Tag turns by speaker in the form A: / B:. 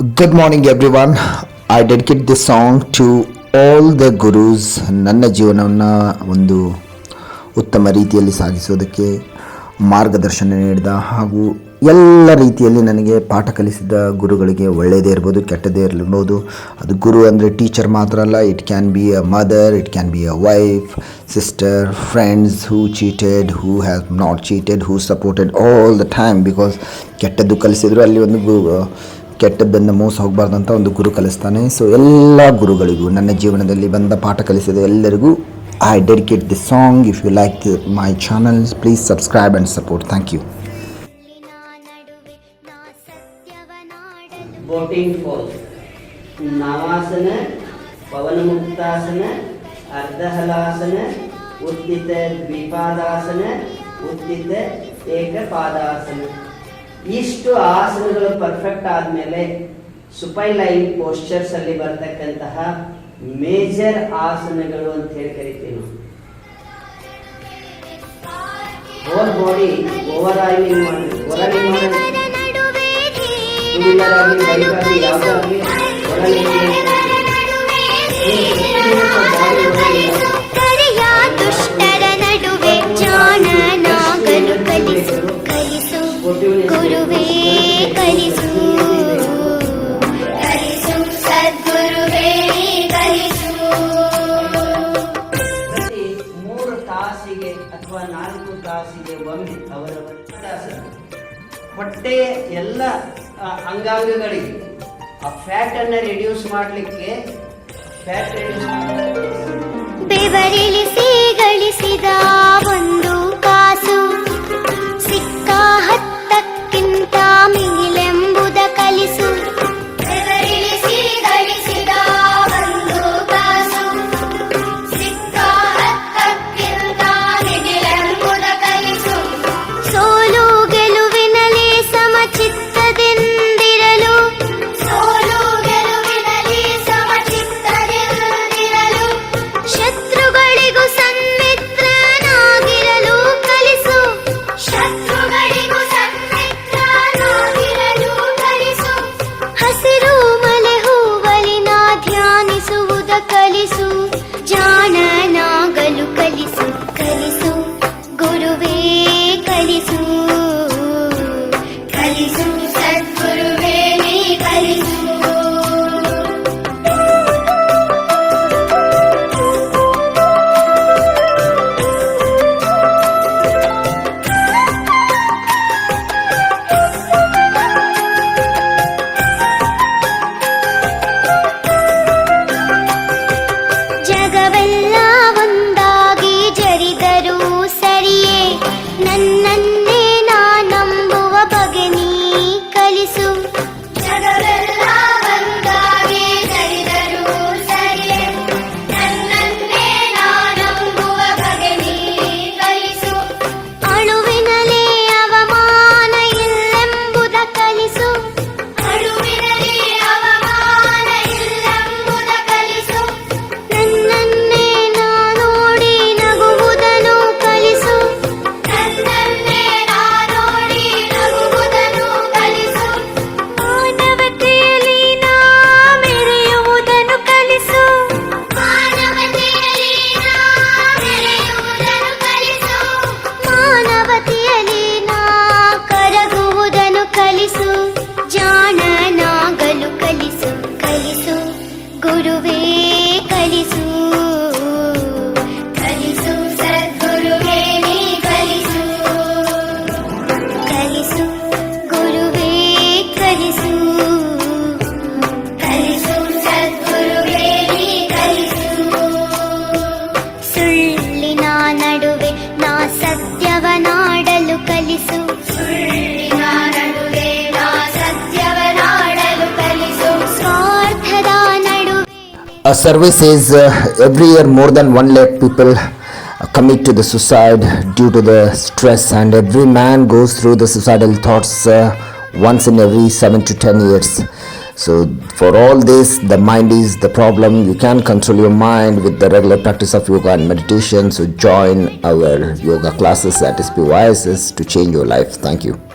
A: Good morning everyone I dedicate this song to all the gurus ನನ್ನ ಜೀವನವನ್ನು ಒಂದು ಉತ್ತಮ ರೀತಿಯಲ್ಲಿ ಸಾಗಿಸೋದಕ್ಕೆ ಮಾರ್ಗದರ್ಶನ ನೀಡಿದ ಹಾಗೂ ಎಲ್ಲ ರೀತಿಯಲ್ಲಿ ನನಗೆ ಪಾಠ ಕಲಿಸಿದ ಗುರುಗಳಿಗೆ ಒಳ್ಳೆಯದೇ ಇರ್ಬೋದು ಕೆಟ್ಟದೇ ಇರ್ಬೋದು ಅದು ಗುರು ಅಂದರೆ ಟೀಚರ್ ಮಾತ್ರ ಅಲ್ಲ it can be a mother it can be a wife sister friends who cheated who have not cheated who supported all the time because ಕೆಟ್ಟದ್ದು ಕಲಿಸಿದ್ರು ಅಲ್ಲಿ ಒಂದು ಕೆಟ್ಟದ್ದನ್ನು ಮೋಸ ಹೋಗಬಾರ್ದು ಅಂತ ಒಂದು ಗುರು ಕಲಿಸ್ತಾನೆ. ಸೊ ಎಲ್ಲ ಗುರುಗಳಿಗೂ ನನ್ನ ಜೀವನದಲ್ಲಿ ಬಂದ ಪಾಠ ಕಲಿಸಿದ ಎಲ್ಲರಿಗೂ I dedicate this song if you like my channel please subscribe and support
B: thank you ನವಾಸನ ಪವನ ಪವನಮುಕ್ತಾಸನ ಅರ್ಧಹಲಾಸನ ಉತ್ತಿತ ದ್ವಿಪಾದಾಸನ ಉತ್ತಿತ ಏಕಪಾದಾಸನ ಇಷ್ಟು ಆಸನಗಳು ಪರ್ಫೆಕ್ಟ್ ಆದಮೇಲೆ ಸುಪೈಲೈನ್ ಪೋಸ್ಚರ್ಸ್ ಅಲ್ಲಿ ಬರ್ತಕ್ಕಂತಹ ಮೇಜರ್ ಆಸನಗಳು ಅಂತ ಹೇಳಿ ಕರಿತೀವಿ ಓವರ್ ಬಾಡಿ ಓವರ್ ಆಗಿ ಮಾಡಬೇಕು ಯಾವುದಾಗಲಿ
C: ಕರೆಯ
B: ತಾಸಿಗೆ ಅವರ ಅವರವರ ಆಸನ ಹೊಟ್ಟೆ ಎಲ್ಲ ಅಂಗಾಂಗಗಳಿಗೆ. ಆ ಫ್ಯಾಟ್ ಅನ್ನ ರಿಡ್ಯೂಸ್ ಮಾಡಲಿಕ್ಕೆ
C: fat reduce ಸತ್ಯವನಾಡಲು ಕಲಿಸು ಸುಳ್ಳಿನ ನಡುವೆ ನಾ ಸತ್ಯವನಾಡಲು ಕಲಿಸು ಸ್ವಾರ್ಥದ ನಡುವೆ
A: A survey says uh, every year more than 1 lakh people uh, commit to the suicide due to the stress and every man goes through the suicidal thoughts uh, once in every 7 to 10 years. So for all this the mind is the problem. You can control your mind with the regular practice of yoga and meditation. So join our yoga classes at SPYSS to change your life. Thank you.